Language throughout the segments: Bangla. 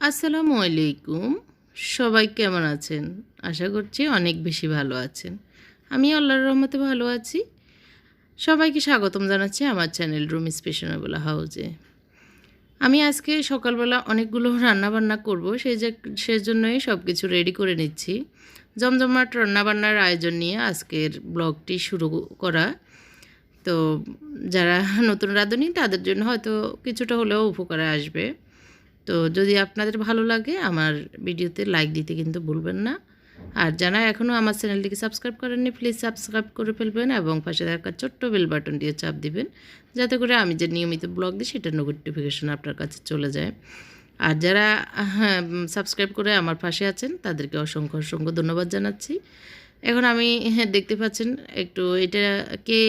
আসসালামু আলাইকুম। সবাই কেমন আছেন? আশা করছি অনেক বেশি ভালো আছেন। আমি আল্লাহর রহমতে ভালো আছি। সবাইকে স্বাগতম জানাচ্ছি আমার চ্যানেল রুম স্পেশনেবল হাউজে। আমি আজকে সকালবেলা অনেকগুলো রান্নাবান্না করব, সেই যে সেজন্যই সব কিছু রেডি করে নিচ্ছি। জমজমাট রান্নাবান্নার আয়োজন নিয়ে আজকের ব্লগটি শুরু করা তো যারা নতুন রাঁধুনি, তাদের জন্য হয়তো কিছুটা হলেও উপকারে আসবে। তো যদি আপনাদের ভালো লাগে, আমার ভিডিওতে লাইক দিতে কিন্তু ভুলবেন না। আর যারা এখনও আমার চ্যানেলটিকে সাবস্ক্রাইব করেননি প্লিজ সাবস্ক্রাইব করে ফেলবেন এবং পাশে থাকা ছোট্ট বেল বাটন দিয়ে চাপ দিবেন, যাতে করে আমি যে নিয়মিত ব্লগ দিই সেটার নোটিফিকেশন আপনার কাছে চলে যায়। আর যারা হ্যাঁ সাবস্ক্রাইব করে আমার পাশে আছেন, তাদেরকে অসংখ্য অসংখ্য ধন্যবাদ জানাচ্ছি। এখন আমি হ্যাঁ দেখতে পাচ্ছেন, একটু এটা কে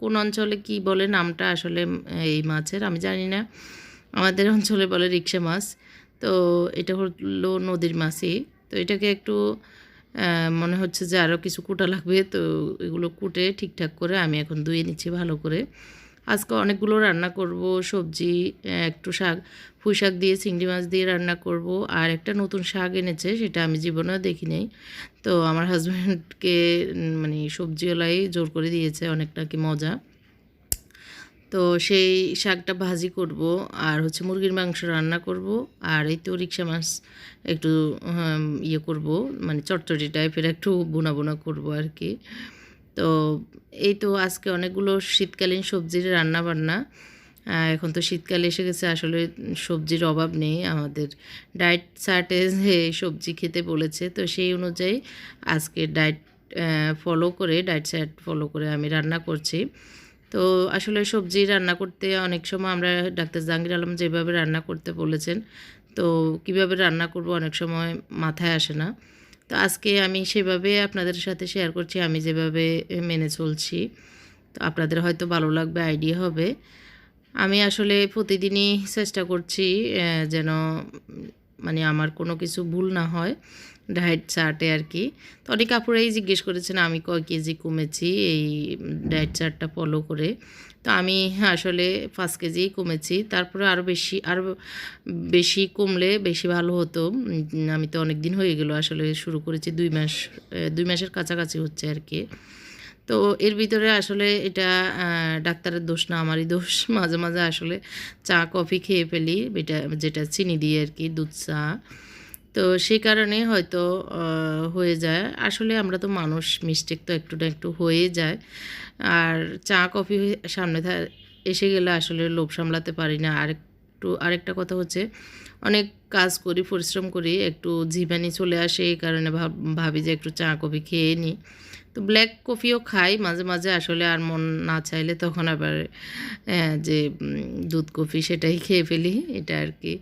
কোন অঞ্চলে কি বলে নামটা আসলে এই মাছের আমি জানি না। আমাদের অঞ্চলে বলে রিক্সা মাছ। তো এটা হলো নদীর মাছই। তো এটাকে একটু মনে হচ্ছে যে আরও কিছু কুটা লাগবে। তো এগুলো কুটে ঠিকঠাক করে আমি এখন ধুয়ে নিচ্ছি ভালো করে। আজকে অনেকগুলো রান্না করব, সবজি একটু শাক, পুঁই শাক দিয়ে, চিংড়ি মাছ দিয়ে রান্না করব, আর একটা নতুন শাক এনেছে, সেটা আমি জীবনেও দেখি নেই তো আমার হাজব্যান্ডকে মানে সবজিওয়ালাই জোর করে দিয়েছে অনেক নাকি মজা। তো সেই শাকটা ভাজি করব, আর হচ্ছে মুরগির মাংস রান্না করব, আর এই তো রিক্সা মাছ একটু ইয়ে করব মানে চটচটি টাইপের একটু বোনা বোনা করব আর কি। তো এই তো আজকে অনেকগুলো শীতকালীন সবজির রান্না বান্না এখন তো শীতকাল এসে গেছে, আসলে সবজির অভাব নেই। আমাদের ডায়েট চার্টে সবজি খেতে বলেছে, তো সেই অনুযায়ী আজকে ডায়েট ফলো করে, ডায়েট চার্ট ফলো করে আমি রান্না করছি। তো আসলে সবজি রান্না করতে অনেক সময় আমরা ডাক্তার জাহাঙ্গীর আলম যেভাবে রান্না করতে বলেছেন, তো কীভাবে রান্না করব অনেক সময় মাথায় আসে না। তো আজকে আমি সেভাবে আপনাদের সাথে শেয়ার করছি, আমি যেভাবে মেনে চলছি। তো আপনাদের হয়তো ভালো লাগবে আইডিয়া হবে। আমি আসলে প্রতিদিনই চেষ্টা করছি যেন মানে আমার কোনো কিছু ভুল না হয়, ডায়েট চার্টে আর কি। তো অনেক কাপড়েই জিজ্ঞেস করেছেন, আমি কয় কেজি কমেছি এই ডায়েট চার্টটা ফলো করে? তো আমি আসলে পাঁচ কেজিই কমেছি, তারপরে আরও বেশি আরও বেশি কমলে বেশি ভালো হতো। আমি তো অনেক দিন হয়ে গেল আসলে শুরু করেছি, দুই মাস দুই মাসের কাছাকাছি হচ্ছে আর কি। তো এর ভিতরে আসলে এটা ডাক্তারের দোষ না, আমারই দোষ। মাঝে মাঝে আসলে চা, কফি খেয়ে ফেলি এটা যেটা চিনি দিয়ে আর কি, দুধ, চা। তো সেই কারণে হয়তো হয়ে যায়। আসলে আমরা তো মানুষ, মিস্টেক তো একটু না একটু হয়ে যায়। আর চা, কফি সামনে এসে গেলে আসলে লোভ সামলাতে পারি না। আর একটু, আরেকটা কথা হচ্ছে, অনেক কাজ করি, পরিশ্রম করি, একটু জিভানি চলে আসে, এই কারণে ভাবি যে একটু চা, কফি খেয়ে নিই তো ব্ল্যাক কফিও খাই, মাঝে মাঝে আসলে আর মন না চাইলে তখন আবার যে দুধ কফি সেটাই খেয়ে ফেলি, এটা আর কি।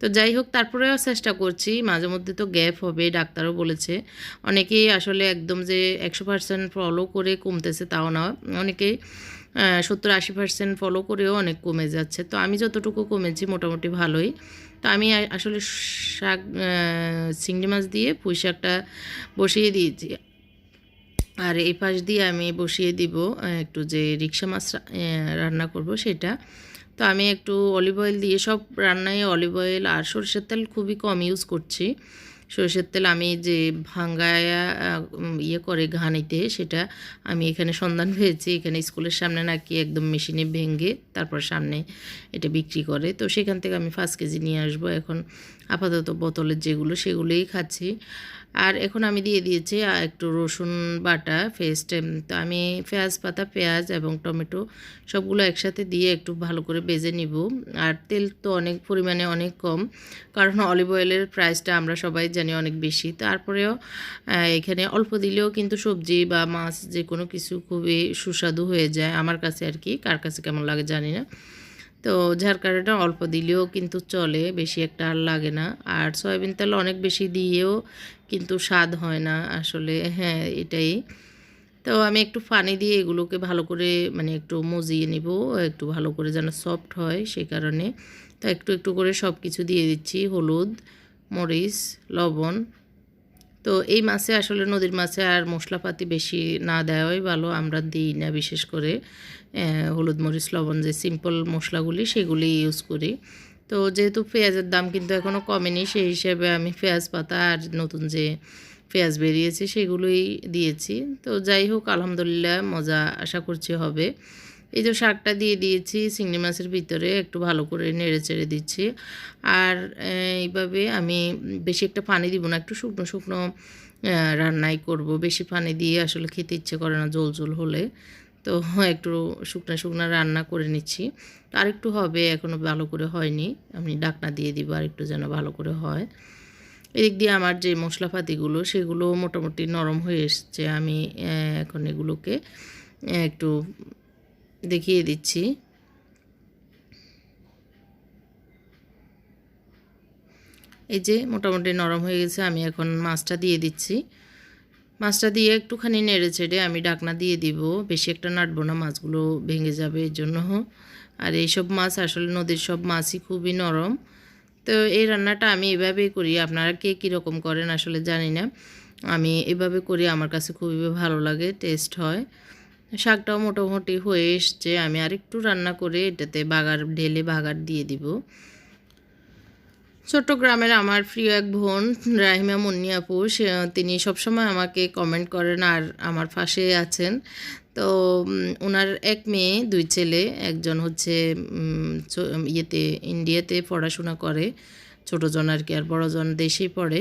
তো যাই হোক, তারপরেও চেষ্টা করছি, মাঝে মধ্যে তো গ্যাপ হবে, ডাক্তারও বলেছে। অনেকেই আসলে একদম যে, একশো পার্সেন্ট ফলো করে কমতেছে তাও না, অনেকেই সত্তর আশি পার্সেন্ট ফলো করেও অনেক কমে যাচ্ছে। তো আমি যতটুকু কমেছি মোটামুটি ভালোই। তো আমি আসলে শাক চিংড়ি মাছ দিয়ে পুঁই শাকটা বসিয়ে দিয়েছি। আর এই পাশ দিয়ে আমি বসিয়ে দিব একটু যে রিক্সা মাছ রান্না করব সেটা। তো আমি একটু অলিভ অয়েল দিয়ে সব রান্নায় অলিভ অয়েল আর সরষের তেল খুবই কম ইউজ করছি। সরষের তেল আমি যে ভাঙ্গায়া ইয়ে করে ঘানিতে, সেটা আমি এখানে সন্ধান পেয়েছি। এখানে স্কুলের সামনে নাকি একদম মেশিনে ভেঙে তারপর সামনে এটা বিক্রি করে। তো সেখান থেকে আমি পাঁচ কেজি নিয়ে আসব। এখন আপাতত বোতলের যেগুলো, সেগুলোই খাচ্ছি। আর এখন আমি দিয়ে দিয়েছি একটু রসুন বাটা, পেস্ট তো আমি পেঁয়াজ পাতা, পেঁয়াজ এবং টমেটো সবগুলো একসাথে দিয়ে একটু ভালো করে বেজে নিব। আর তেল তো অনেক পরিমাণে অনেক কম, কারণ অলিভ অয়েলের প্রাইসটা আমরা সবাই জানি। অনেক বেশি। তারপরেও এখানে অল্প দিলেও কিন্তু সবজি বা মাছ যে কোনো কিছু খুবই সুস্বাদু হয়ে যায় আমার কাছে আর কি, কার কাছে কেমন লাগে জানি না। তো যার অল্প দিলেও কিন্তু চলে, বেশি একটা আর লাগে না। আর সয়াবিন তেল অনেক বেশি দিয়েও কিন্তু স্বাদ হয় না আসলে হ্যাঁ এটাই। তো আমি একটু পানি দিয়ে এগুলোকে ভালো করে মানে একটু মজিয়ে নিব, একটু ভালো করে যেন সফট হয় সেই কারণে। তো একটু একটু করে সব কিছু দিয়ে দিচ্ছি, হলুদ। মরিচ, লবণ। তো এই মাছে আসলে নদীর মাছে আর মশলাপাতি বেশি না দেওয়াই ভালো, আমরা দিই না বিশেষ করে। হলুদ মরিচ, লবণ যে সিম্পল মশলাগুলি সেগুলি ইউজ করি। তো যেহেতু পেঁয়াজের দাম কিন্তু এখনও কমেনি, সেই হিসেবে আমি পেঁয়াজ পাতা আর নতুন যে পেঁয়াজ বেরিয়েছে সেগুলোই দিয়েছি। তো যাই হোক, আলহামদুলিল্লাহ মজা আশা করছি হবে। এই যে শাকটা দিয়ে দিয়েছি, চিংড়ি মাছের ভিতরে একটু ভালো করে নেড়ে চেড়ে দিচ্ছি। আর এইভাবে আমি বেশি একটা পানি দিব না, একটু শুকনো শুকনো রান্নাই করব। বেশি পানি দিয়ে আসলে খেতে ইচ্ছে করে না জল জল হলে। তো একটু শুকনো শুকনো রান্না করে নিচ্ছি। তো আরেকটু হবে এখনও ভালো করে হয়নি। আমি ডাকনা দিয়ে দিব আর একটু যেন ভালো করে হয়। এদিক দিয়ে আমার যে মশলাপাতিগুলো, সেগুলো মোটামুটি নরম হয়ে এসছে। আমি এখন এগুলোকে একটু দেখিয়ে দিচ্ছি। এই যে মোটামুটি নরম হয়ে গেছে, আমি এখন মাছটা দিয়ে দিচ্ছি। মাছটা দিয়ে একটুখানি নেড়ে চেড়ে আমি ডাকনা দিয়ে দিব। বেশি একটা নাড়বো না, মাছগুলো ভেঙে যাবে এর জন্য। আর এইসব মাছ আসলে নদীর সব মাছই খুবই নরম। তো এই রান্নাটা আমি এভাবেই করি। আপনারা কে কীরকম করেন আসলে জানি না। আমি এভাবে করি, আমার কাছে খুবই ভালো লাগে, টেস্ট হয়। শাকটাও মোটামুটি হয়ে এসছে। আমি আরেকটু রান্না করে এটাতে বাগার, ঢেলে বাগার দিয়ে দিব। চট্টগ্রামের আমার প্রিয় এক বোন, রাহিমা মুন্নি সে, তিনি সবসময় আমাকে কমেন্ট করেন আর আমার পাশে আছেন। তো ওনার এক মেয়ে, দুই ছেলে, একজন হচ্ছে ইয়েতে ইন্ডিয়াতে পড়াশোনা করে। ছোটোজন আর কি, আর বড়জন দেশেই পড়ে।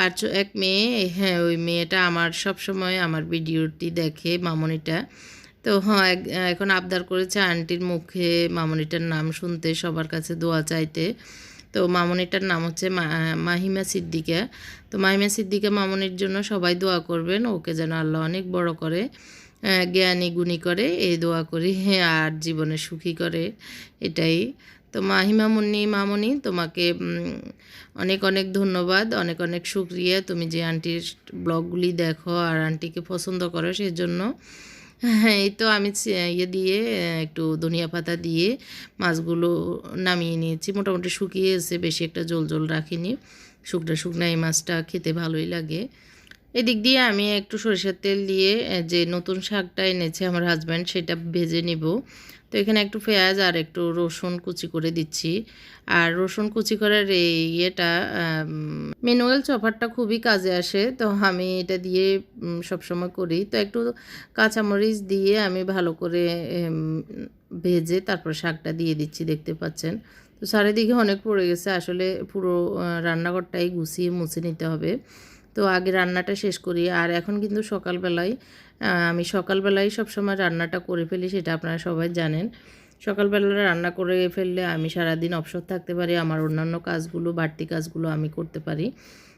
আর এক মেয়ে হ্যাঁ ওই মেয়েটা আমার সব সময় আমার ভিডিওটি দেখে, মামনিটা। তো হ্যাঁ এখন আবদার করেছে আন্টির মুখে মামনিটার নাম শুনতে, সবার কাছে দোয়া চাইতে। তো মামনিটার নাম হচ্ছে মাহিমা সিদ্দিকা। তো মাহিমা সিদ্দিকা মামনির জন্য সবাই দোয়া করবেন, ওকে যেন আল্লাহ অনেক বড় করে জ্ঞানী গুণী করে, এই দোয়া করি আর জীবনে সুখী করে, এটাই। তো মাহিমা মুন্নি মামনি, তোমাকে অনেক অনেক ধন্যবাদ, অনেক অনেক শুক্রিয়া। তুমি যে আন্টির ব্লগগুলি দেখো আর আন্টিকে পছন্দ করো সেই জন্য হ্যাঁ এই তো আমি ইয়ে দিয়ে, একটু ধনিয়া পাতা দিয়ে মাছগুলো নামিয়ে নিয়েছি। মোটামুটি শুকিয়ে এসে বেশি একটা জল জল রাখিনি। শুকনা শুকনা এই মাছটা খেতে ভালোই লাগে। এদিক দিয়ে আমি একটু সরিষার তেল দিয়ে যে নতুন শাকটা এনেছে আমার হাজব্যান্ড সেটা ভেজে নিব। তো এখানে একটু পেঁয়াজ আর একটু রসুন কুচি করে দিচ্ছি। আর রসুন কুচি করার এই ইয়েটা ম্যানুয়াল চপারটা খুবই কাজে আসে, তো আমি এটা দিয়ে সবসময় করি। তো একটু কাঁচামরিচ দিয়ে আমি ভালো করে ভেজে তারপর শাকটা দিয়ে দিচ্ছি, দেখতে পাচ্ছেন। তো চারিদিকে অনেক পড়ে গেছে, আসলে পুরো রান্নাঘরটাই গুছিয়ে মুছে নিতে হবে। তো আগে রান্নাটা শেষ করি। আর এখন কিন্তু সকালবেলায় আমি সকালবেলায় সবসময় রান্নাটা করে ফেলি, সেটা আপনারা সবাই জানেন। সকালবেলা রান্না করে ফেললে আমি সারাদিন অবসর থাকতে পারি, আমার অন্যান্য কাজগুলো, বাড়তি কাজগুলো আমি করতে পারি।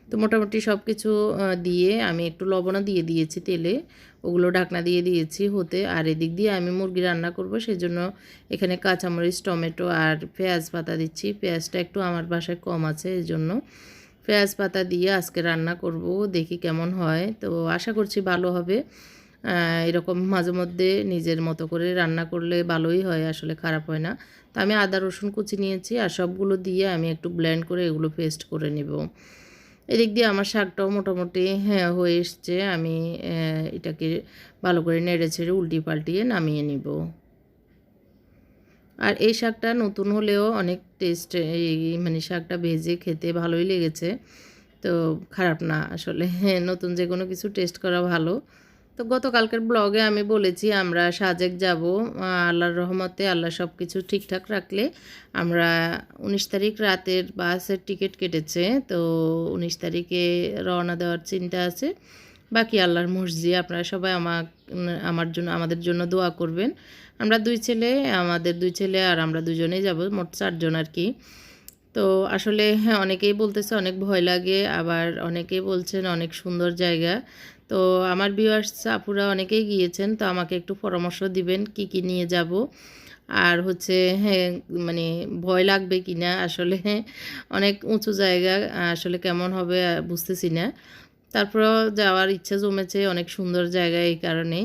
তো মোটামুটি সব কিছু দিয়ে আমি একটু লবণও দিয়ে দিয়েছি তেলে, ওগুলো ঢাকনা দিয়ে দিয়েছি হতে। আর এদিক দিয়ে আমি মুরগি রান্না করব, সেজন্য এখানে কাঁচামরিচ, টমেটো আর পেঁয়াজ পাতা দিচ্ছি। পেঁয়াজটা একটু আমার বাসায় কম আছে এই জন্য পেঁয়াজ পাতা দিয়ে আজকে রান্না করব, দেখি কেমন হয়। তো আশা করছি ভালো হবে। এরকম মাঝে মধ্যে নিজের মতো করে রান্না করলে ভালোই হয়, আসলে খারাপ হয় না। তো আমি আদা, রসুন কুচি নিয়েছি আর সবগুলো দিয়ে আমি একটু ব্লেন্ড করে এগুলো পেস্ট করে নেব। এদিক দিয়ে আমার শাকটাও মোটামুটি হ্যাঁ হয়ে এসছে। আমি এটাকে ভালো করে নেড়ে ছেড়ে উল্টি পাল্টিয়ে নামিয়ে নিব। আর এই শাকটা নতুন হলেও অনেক টেস্ট এই মানে শাকটা ভেজে খেতে ভালোই লেগেছে। তো খারাপ না, আসলে হ্যাঁ নতুন যে কোনো কিছু টেস্ট করা ভালো। তো গতকালকের ব্লগে আমি বলেছি, আমরা সাজেক যাব আল্লাহর রহমতে আল্লাহ সব কিছু ঠিকঠাক রাখলে। আমরা উনিশ তারিখ রাতের বাসের টিকিট কেটেছে, তো উনিশ তারিখে রওনা দেওয়ার চিন্তা আছে। বাকি আল্লাহর মর্জি, আপনারা সবাই আমার আমার জন্য, আমাদের জন্য দোয়া করবেন। আমরা দুই ছেলে, আমাদের দুই ছেলে আর আমরা দুজনেই যাব, মোট চারজন আর কি। তো আসলে অনেকেই বলতেছে, অনেক ভয় লাগে, আবার অনেকেই বলছেন অনেক সুন্দর জায়গা। তো আমার ভিউয়ার্স আপুরা অনেকেই গিয়েছেন, তো আমাকে একটু পরামর্শ দিবেন কি কি নিয়ে যাব। আর হচ্ছে হ্যাঁ মানে ভয় লাগবে কি না? আসলে অনেক উঁচু জায়গা, আসলে কেমন হবে বুঝতেছি না। তারপরেও যাওয়ার ইচ্ছা জমেছে অনেক সুন্দর জায়গা এই কারণে।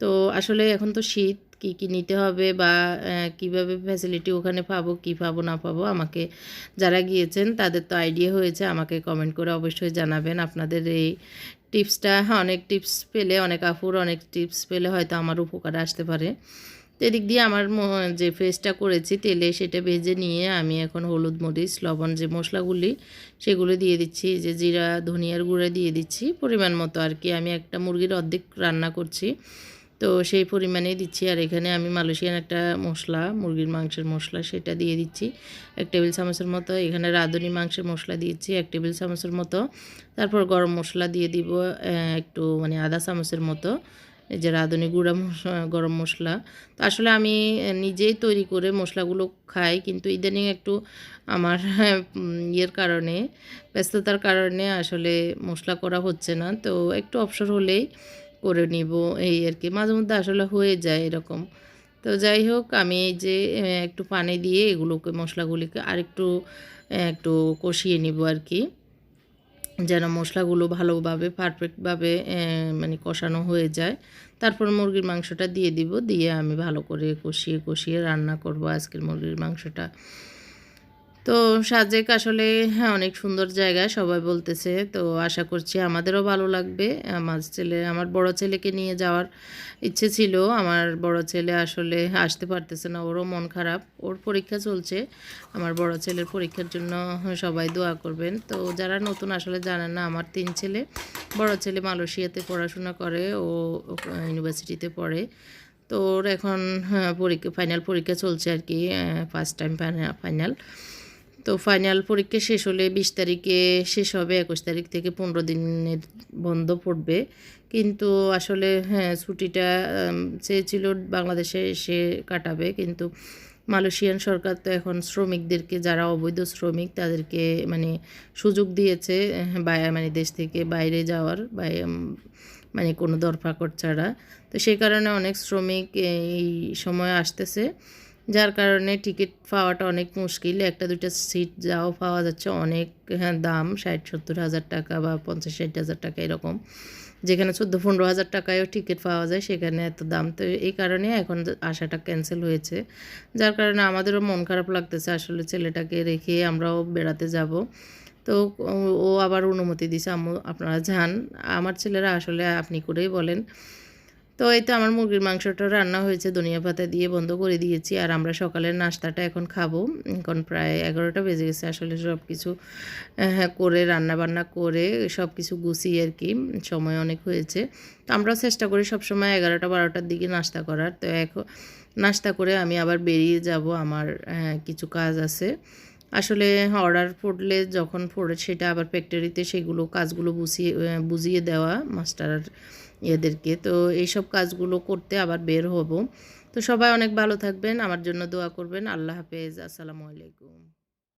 তো আসলে এখন তো শীত, কী কী নিতে হবে বা কীভাবে ফ্যাসিলিটি ওখানে পাবো, কী পাবো, না পাবো, আমাকে যারা গিয়েছেন তাদের তো আইডিয়া হয়েছে, আমাকে কমেন্ট করে অবশ্যই জানাবেন। আপনাদের এই টিপসটা হ্যাঁ অনেক টিপস পেলে, অনেক আফুর অনেক টিপস পেলে হয়তো আমার উপকার আসতে পারে। তো এদিক দিয়ে আমার যে ফেসটা করেছি, তেলে সেটা ভেজে নিয়ে আমি এখন হলুদ মরিচ, লবণ যে মশলাগুলি, সেগুলো দিয়ে দিচ্ছি। যে জিরা, ধনিয়ার গুঁড়া দিয়ে দিচ্ছি। পরিমাণ মতো আর কি। আমি একটা মুরগির অর্ধেক রান্না করছি। তো সেই পরিমাণেই দিচ্ছি। আর এখানে আমি মালয়েশিয়ান একটা মশলা, মুরগির মাংসের মশলা, সেটা দিয়ে দিচ্ছি। এক টেবিল চামচের মতো এখানে রাঁধুনি মাংসের মশলা দিয়েছি, এক টেবিল চামচের মতো। তারপর গরম মশলা দিয়ে দিব একটু মানে আধা চামচের মতো। এই যে রাঁধুনি গুঁড়া গরম মশলা। তো আসলে আমি নিজেই তৈরি করে মশলাগুলো খাই, কিন্তু ইদানিং একটু আমার ইয়ের কারণে, ব্যস্ততার কারণে আসলে মশলা করা হচ্ছে না। তো একটু অবসর হলেই করে নিব, এই আর কি। মাঝে মধ্যে আসলে হয়ে যায় এরকম। তো যাই হোক, আমি এই যে একটু পানি দিয়ে এগুলোকে, মশলাগুলিকে আরেকটু একটু কষিয়ে নিব আর কি। যেন মশলাগুলো ভালোভাবে পারফেক্টভাবে মানে কষানো হয়ে যায়। তারপর মুরগির মাংসটা দিয়ে দিব, দিয়ে আমি ভালো করে কষিয়ে কষিয়ে রান্না করব আজকের মুরগির মাংসটা। তো সাজেক আসলে হ্যাঁ অনেক সুন্দর জায়গা সবাই বলতেছে। তো আশা করছি আমাদেরও ভালো লাগবে। আমার ছেলে আমার বড় ছেলেকে নিয়ে যাওয়ার ইচ্ছে ছিল। আমার বড় ছেলে আসলে আসতে পারতেছে না ওরও মন খারাপ। ওর পরীক্ষা চলছে। আমার বড় ছেলের পরীক্ষার জন্য সবাই দোয়া করবেন। তো যারা নতুন আসলে জানেন না আমার তিন ছেলে। বড় ছেলে মালয়েশিয়াতে পড়াশোনা করে ও ইউনিভার্সিটিতে পড়ে। তো ওর এখন হ্যাঁ, পরীক্ষা ফাইনাল পরীক্ষা চলছে আর কি ফার্স্ট টাইম ফাইনাল। তো ফাইনাল পরীক্ষা শেষ হলে বিশ তারিখে শেষ হবে একুশ তারিখ থেকে পনেরো দিনের বন্ধ পড়বে। কিন্তু আসলে হ্যাঁ ছুটিটা চেয়েছিল বাংলাদেশে এসে কাটাবে। কিন্তু মালয়েশিয়ান সরকার তো এখন শ্রমিকদেরকে যারা অবৈধ শ্রমিক তাদেরকে মানে সুযোগ দিয়েছে আহ, মানে দেশ থেকে বাইরে যাওয়ার মানে কোনো দরফাকট ছাড়া। তো সেই কারণে অনেক শ্রমিক এই সময় আসতেছে। যার কারণে টিকিট পাওয়াটা অনেক মুশকিল। একটা, দুইটা সিট যাও পাওয়া যাচ্ছে অনেক হ্যাঁ দাম ষাট, সত্তর হাজার টাকা বা পঞ্চাশ, ষাট হাজার টাকা এরকম। যেখানে চোদ্দ, পনেরো হাজার টাকায়ও টিকিট পাওয়া যায়, সেখানে এত দাম। তো এই কারণে এখন আসাটা ক্যান্সেল হয়েছে। যার কারণে আমাদেরও মন খারাপ লাগতেছে আসলে ছেলেটাকে রেখে আমরাও বেড়াতে যাব। তো ও- আবার অনুমতি দিছে আপনারা যান। আমার ছেলেরা আসলে আপনি করেই বলেন। তো এই তো আমার মুরগির মাংসটা রান্না হয়েছে ধনিয়া পাতা দিয়ে বন্ধ করে দিয়েছি। আর আমরা সকালের নাস্তাটা এখন খাব। এখন প্রায় এগারোটা বেজে গেছে আসলে সব কিছু আহ, করে রান্না বান্না করে সব কিছু গুছিয়ে আর কি সময় অনেক হয়েছে। তো আমরাও চেষ্টা করি সবসময় এগারোটা বারোটার দিকে নাস্তা করার। তো এখন নাস্তা করে আমি আবার বেরিয়ে যাব আমার কিছু কাজ আছে। আসলে অর্ডার পড়লে যখন পড়ে সেটা আবার ফ্যাক্টরিতে সেগুলো কাজগুলো বুঝিয়ে বুঝিয়ে দেওয়া মাস্টার এদেরকে। তো এইসব কাজগুলো করতে আবার বের হব। তো সবাই অনেক ভালো থাকবেন। আমার জন্য দোয়া করবেন। আল্লাহ হাফেজ। আসসালামু আলাইকুম।